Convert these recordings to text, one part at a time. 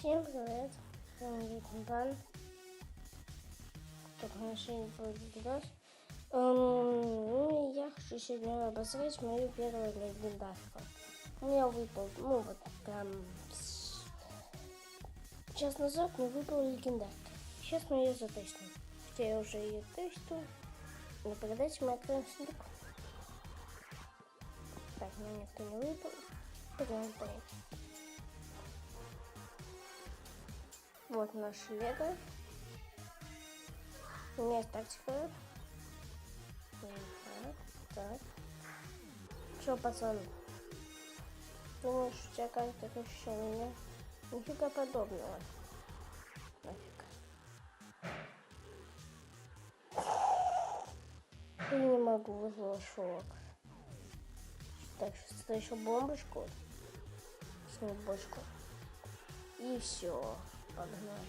Всем привет! С вами Витамбан. Только наши будет видос. И я хочу сегодня обозреть мою первую легендарку. У меня выпал, ну вот прям час назад мне выпала легендарка. Сейчас мы ее затестим. Хотя я уже ее тестю. Но этим мы откроем сундук. Так, мне никто не выпал. Пойдем, пойдем. Вот наш лего. У меня есть тактика. Так, так. Че, пацан? Думаешь, у тебя как такое ощущение? Нифига подобного. Нафиг. Я не могу вызвать шок. Так, что еще бомбочку. Снять бочку. И все. Погнали.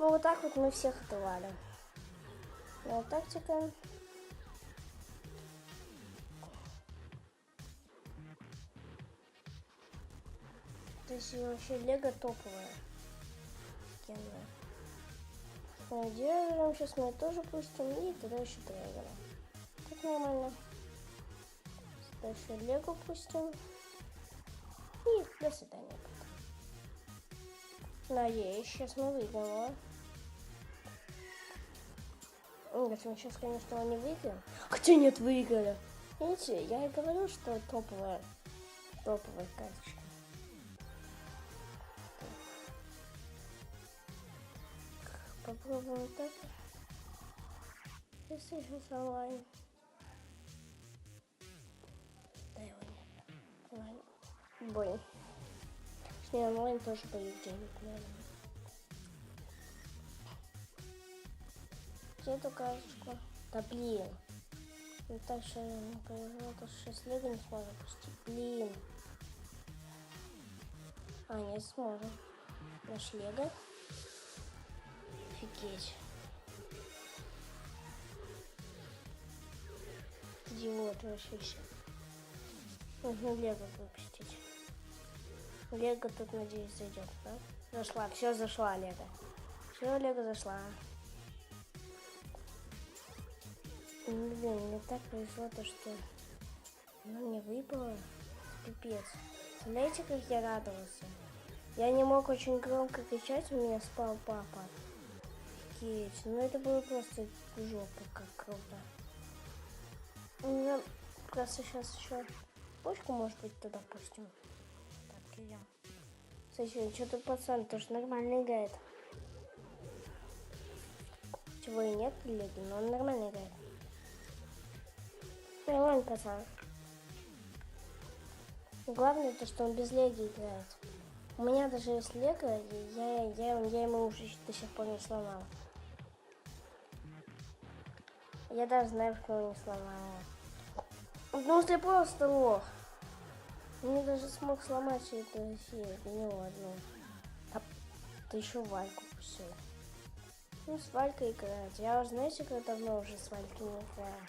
Ну вот так вот мы всех отвалим. Ну, тактика. То есть вообще лего топовая. Офигенная. Ну, Держим, сейчас мы тоже пустим, и тогда еще драгона. Так нормально. Дальше лего пустим. И до свидания. Надеюсь, сейчас мы выиграем. а? Нет, мы сейчас, конечно, не выиграем. Хотя нет, выиграли. Видите, я и говорю, что топовая, топовая карточка. Попробуем так. Если сейчас онлайн. Да его нет. Бой. Точнее, онлайн тоже будет денег, наверное. Где эту карточку? Да блин. Ну так что не повезло, то что сейчас Лего не сможем пустить. Блин. А, не сможем. Наш Лего. Офигеть. Идиот вообще. Нужно Лего выпустить. Лего тут, надеюсь, зайдет, да? Зашла, все зашла Лего. Все, Лего зашла. Ну, Блин, мне так повезло то, что она мне выпала. Пипец. Знаете, как я радовался? Я не мог очень громко кричать, у меня спал папа. Офигеть. Ну это было просто жопа, как круто. У меня просто сейчас еще почку, может быть, туда пустим. Идем. Кстати, что-то пацан тоже нормально играет. Чего и нет, леги, но он нормально играет. Нормально, пацан. Главное то, что он без леги играет. У меня даже есть лего, и я, я, я ему уже до сих пор не сломал. Я даже знаю, что не сломал. Ну, ты просто лох. Не даже смог сломать эту фею, для него одну. А ты еще Вальку пустил. Ну, с Валькой играть. Я уже, знаете, как давно уже с Валькой не играю.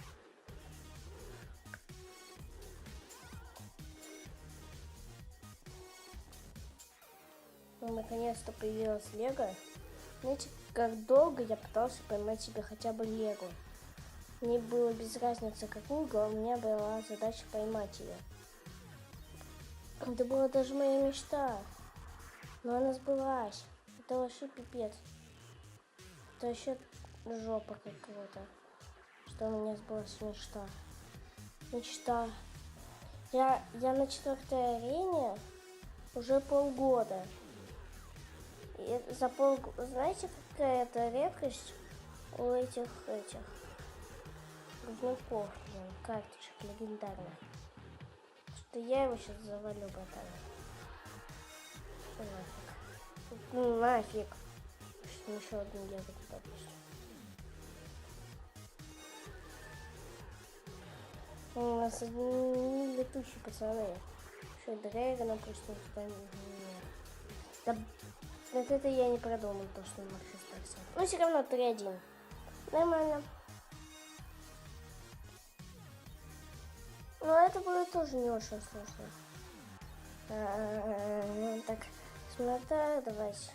Ну, наконец-то появилась Лего. Знаете, как долго я пытался поймать себе хотя бы Лего. Мне было без разницы какую, у меня была задача поймать ее. Это была даже моя мечта. Но она сбылась. Это вообще пипец. Это вообще жопа какого-то. Что у меня сбылась мечта. Мечта. Я, я на четвертой арене уже полгода. И за пол... Знаете, какая это редкость у этих этих блин, карточек легендарных. Что я его сейчас завалю, братан. Нафиг. Ну, нафиг. Что еще одну лего туда пустим. У нас одни летучие пацаны. Еще Дрэгона пустим туда. Нет. Да, вот это я не продумал, то, что он сам. Ну, все равно 3-1. Нормально. Но это было тоже не очень сложно. А, Так, Ну да, давайте.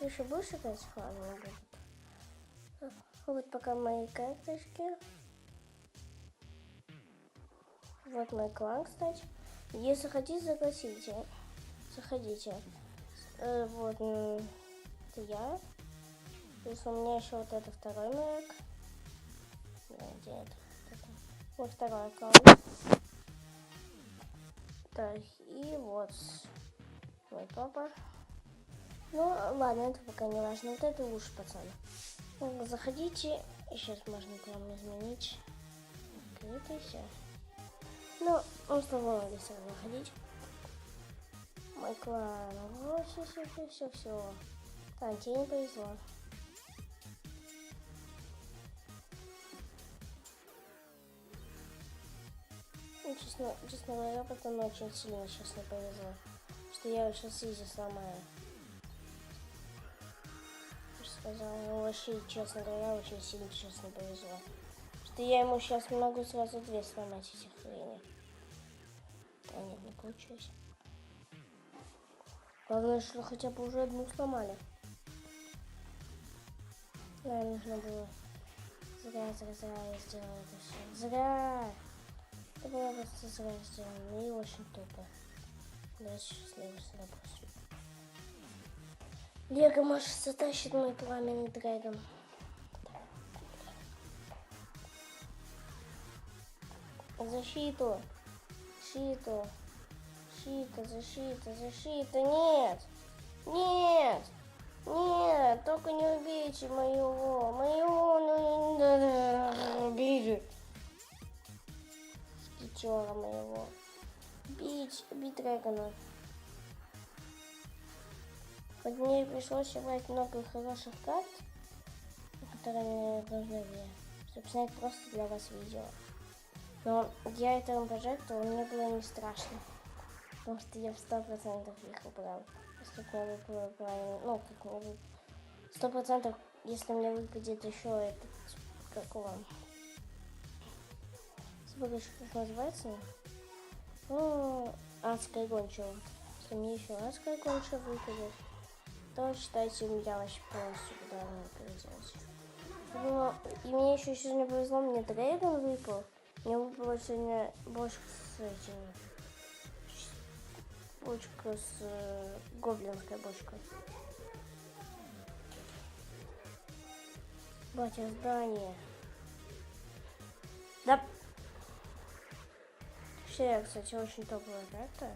Ты еще будешь играть? Ладно, не будет. Вот пока мои карточки. Вот мой клан, кстати. Если хотите, загласите. Заходите. Э, вот, это я. Плюс у меня еще вот это второй маяк. Где это? Вот второй аккаунт. Так, и вот мой папа. Ну, ладно, это пока не важно. Вот это лучше, пацаны. Ну, заходите. Сейчас можно вам изменить. Открытый Ну, он с тобой могли заходить. Мой клан. Вот, все, все, все, все, все. Так, тебе не повезло. Честно, честно говоря, потом очень сильно сейчас не повезло. Что я сейчас изи сломаю. Сказал, ну вообще, честно говоря, очень сильно сейчас не повезло. Что я ему сейчас могу сразу две сломать этих хрени. А нет, не получилось. Главное, что хотя бы уже одну сломали. Да, нужно было. Зря, зря, зря я сделал это все. Зря! Это было зря сделано и очень тупо. Слева сюда просто. Лего может затащит мой пламенный дрэгон. Защиту! Защиту! Защита, защита, защита! Нет! Нет! Нет! Только не убейте моего! Моего! Ну, убейте! Скитера моего! Бить! Бить дрэгона! Хоть мне пришлось собрать много хороших карт, которые должны были, снять просто для вас видео. Но я это прожектор, мне было не страшно. Потому что я в сто процентов их убрал. Если бы мне правильно, ну, как. Сто процентов, если мне выпадет еще этот, как он, как называется, ну, адская гончая. Если мне еще адская гончая выпадет, то считайте, я вообще полностью ударную производить. Но и мне еще сегодня повезло, мне Дрейгон выпал. Мне выпало сегодня бочка с этим. Бочка с э, гоблинской бочкой. Батя, здание. Да. Все, кстати, очень топовая карта.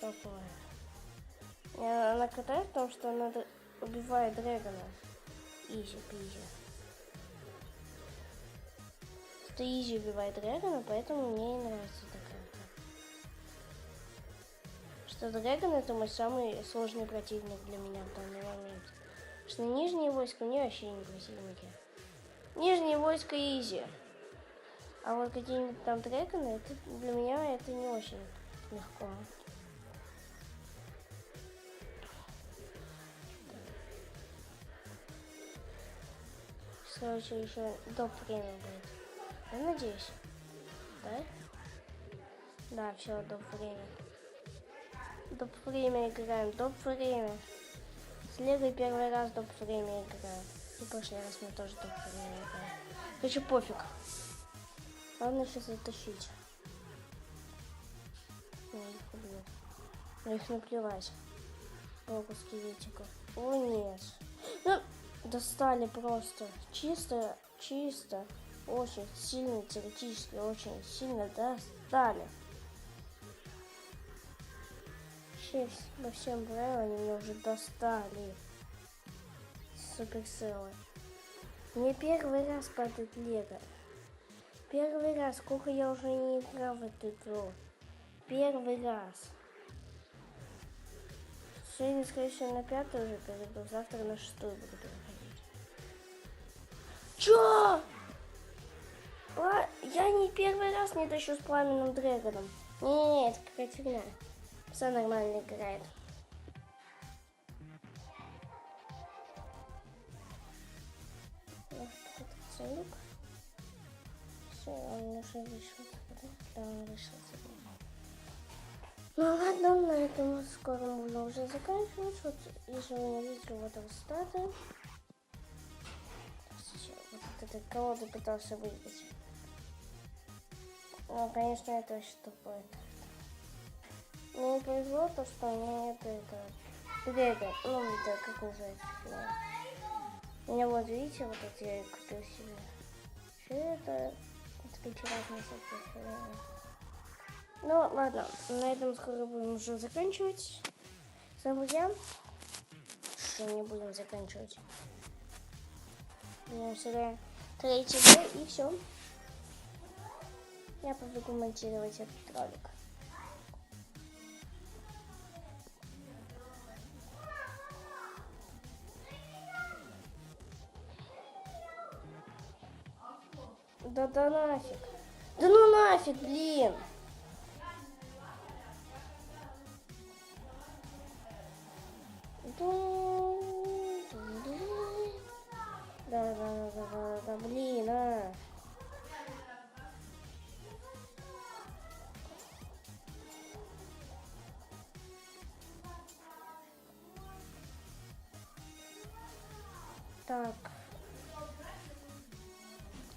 Топовая. И она катает в том, что она убивает дрэгона. Изи пизи. Что изи убивает дрэгона, поэтому мне и нравится такая карта. Что дрэгон это мой самый сложный противник для меня в данный момент. Что нижние войска мне вообще не противники. Нижние войска изи. А вот какие-нибудь там дрэгоны, это для меня это не очень легко. короче, еще до время будет. Я надеюсь. Да? Да, все, до время. До время играем, до время. С Легой первый раз до время играю. И прошлый раз мы тоже до время играем. Короче, пофиг. Главное сейчас затащить. Я их убью. Но их наплевать. Богу скелетиков. О, нет. Ну, достали просто. Чисто, чисто. Очень сильно, теоретически очень сильно достали. Шесть по всем правилам они меня уже достали. Суперсилы. Мне первый раз падает Лего. Первый раз, сколько я уже не играл в эту игру. Первый раз. Сегодня, скорее всего, на пятую уже перейду, завтра на шестую буду переходить. Чё? А, я не первый раз не тащу с пламенным дрэгоном. Не-не-не, это какая-то фигня. Все нормально играет. Сундук. Все, он уже вышел. Да, он вышел. Ну ладно, на этом скоро можно уже заканчивать. Вот, если вы не видели вот результаты. Сейчас Вот этой колоды пытался выиграть. Ну, конечно, это очень тупое. Мне не повезло то, что меня нет этого. Грега, ну, это как называется? фигня. У меня вот, видите, вот это я и купил себе. Что это? Разные всякие фигни. Ну, ладно, на этом скоро будем уже заканчивать. С вами я. Что не будем заканчивать. Будем сюда третий и все. Я побегу монтировать этот ролик. Да да нафиг. Да ну нафиг, блин.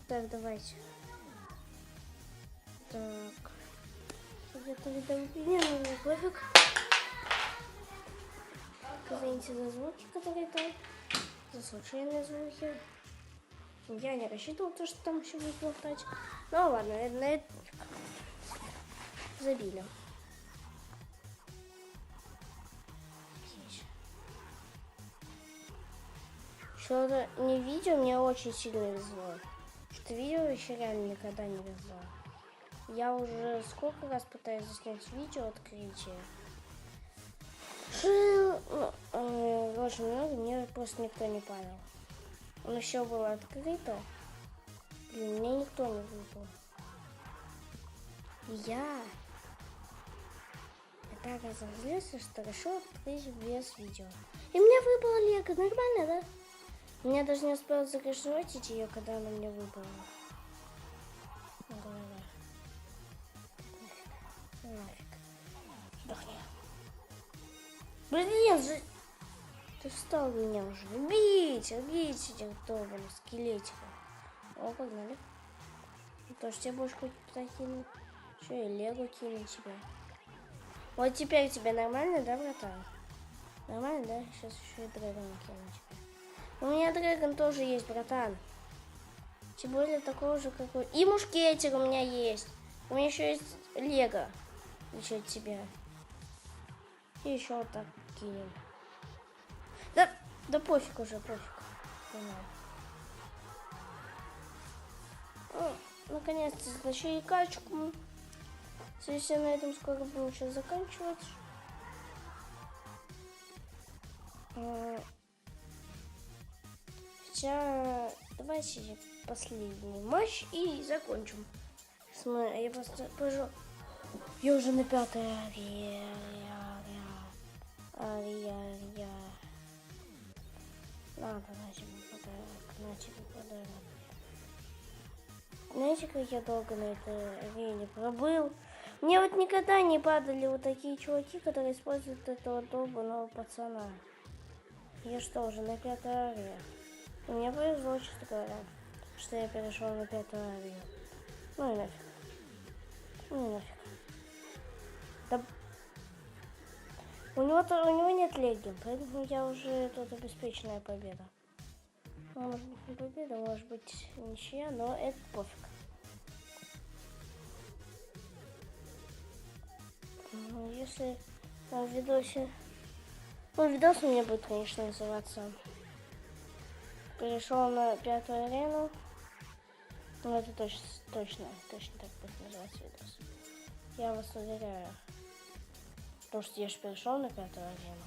Так, давайте. Так. Где-то видал меня, ну пофиг. Извините за звуки, которые там. За случайные звуки. Я не рассчитывал то, что там еще будет болтать. Ну ладно, на это забили. Что-то не видео мне очень сильно везло. Что видео еще реально никогда не везло. Я уже сколько раз пытаюсь заснять видео открытие. Ну, э, очень много, мне просто никто не понял. Он еще было открыто. Блин, мне никто не выпал. Я так разозлился, что решил открыть без видео. И мне выпало лего, нормально, да? Я даже не успела закашевать ее, когда она мне выпала. Голова. Нафиг. Сдохни. Блин, же... Ты встал меня уже. Убейте, убейте этих долбанных скелетиков. О, погнали. Тоже тебе больше хоть кину. Что, я лего кину тебе. Вот теперь тебе нормально, да, братан? Нормально, да? Сейчас еще и драгон кину тебе. У меня драгон тоже есть, братан. Тем более такого же, какой. И мушкетер у меня есть. У меня еще есть лего. Еще от тебя. И еще вот так. Да, да пофиг уже, пофиг. Наконец-то затащили качку. Все на этом скоро будем сейчас заканчивать. Хотя давайте последний матч и закончим. Я просто пожалуй. Я уже на пятой ария. Ария. Ария. Надо на тебе подарок. На тебе подарок. Знаете, как я долго на этой арене пробыл? Мне вот никогда не падали вот такие чуваки, которые используют этого долбанного пацана. Я что, уже на пятой арии? Мне повезло, честно говоря, что я перешел на пятую арию. Ну и нафиг. Ну и нафиг. Да... У него, -то, у него нет леги, поэтому я уже тут обеспеченная победа. Ну, может быть не победа, может быть ничья, но это пофиг. Ну, если в видосе... Ну, видос у меня будет, конечно, называться перешел на пятую арену. Ну, это точно, точно, точно так будет называться видос. Я вас уверяю. Потому что я же перешел на пятую арену.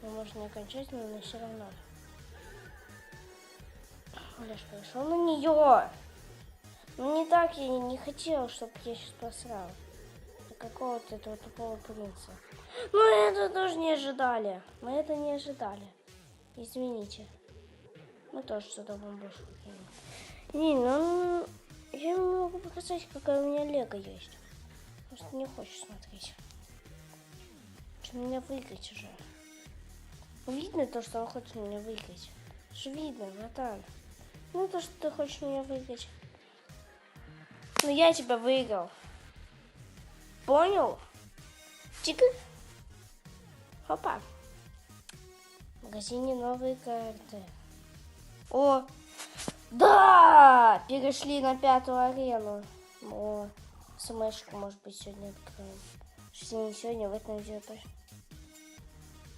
Ну, может, не окончательно, но все равно. Я же перешел на нее. Ну, не так я не хотел, чтобы я сейчас посрал. Какого-то этого тупого принца. Ну, это тоже не ожидали. Мы это не ожидали. Извините. Мы тоже сюда бомбушку кинем. Не, ну я не могу показать, какая у меня лего есть. Просто не хочешь смотреть. хочет меня выиграть уже. Видно то, что он хочет меня выиграть. Же видно, братан. Ну, то, что ты хочешь меня выиграть. Ну, я тебя выиграл. Понял? Чика. Хопа. В магазине новые карты. О, да! Перешли на пятую арену. О, смешку, может быть, сегодня откроем. Если не сегодня, в этом видео тоже.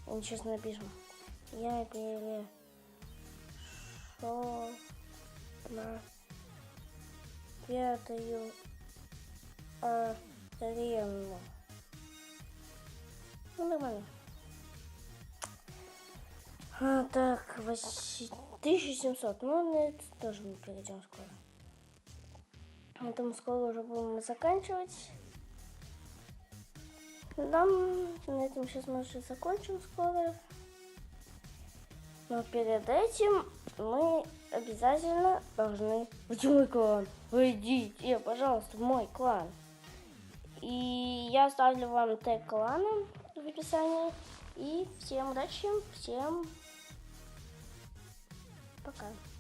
Мы сейчас напишем. Я перешел на пятую арену. Ну, нормально. А, так, вось- 1700. Ну, на это тоже мы перейдем скоро. Поэтому скоро уже будем заканчивать. Да, на этом сейчас мы уже закончим скоро. Но перед этим мы обязательно должны в мой клан. Войдите, пожалуйста, в мой клан. И я оставлю вам тег клана в описании. И всем удачи. Всем пока.